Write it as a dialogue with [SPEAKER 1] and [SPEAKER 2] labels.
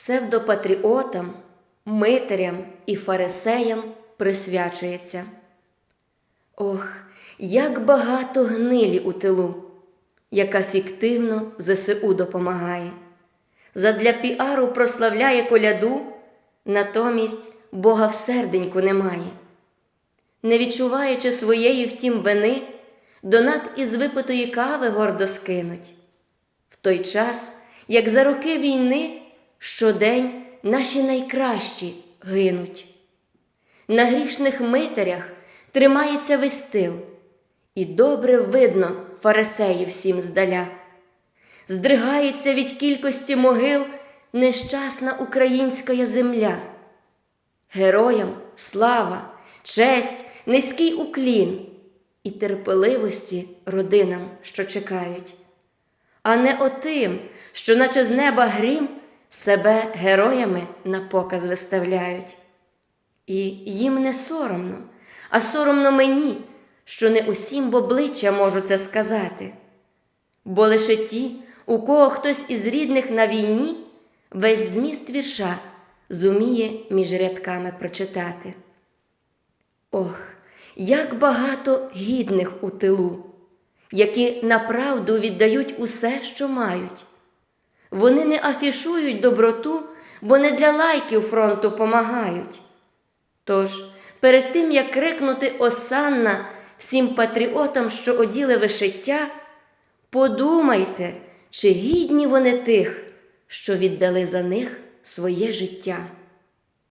[SPEAKER 1] псевдопатріотам, митарям і фарисеям присвячується. Ох, як багато гнилі у тилу, яка фіктивно ЗСУ допомагає. Задля піару прославляє коляду, натомість Бога в серденьку немає. Не відчуваючи своєї втім вини, донат із випитої кави гордо скинуть. В той час, як за роки війни, щодень наші найкращі гинуть. На грішних митарях тримається весь тил, і добре видно фарисеїв всім здаля. Здригається від кількості могил нещасна українська земля. Героям слава, честь, низький уклін і терпеливості родинам, що чекають, а не отим, що, наче з неба грім, себе героями на показ виставляють. І їм не соромно, а соромно мені, що не усім в обличчя можу це сказати. Бо лише ті, у кого хтось із рідних на війні, весь зміст вірша зуміє між рядками прочитати. Ох, як багато гідних у тилу, які направду віддають усе, що мають. Вони не афішують доброту, бо не для лайків фронту помагають. Тож, перед тим як крикнути Осанна всім патріотам, що оділи вишиття, подумайте, чи гідні вони тих, що віддали за них своє життя.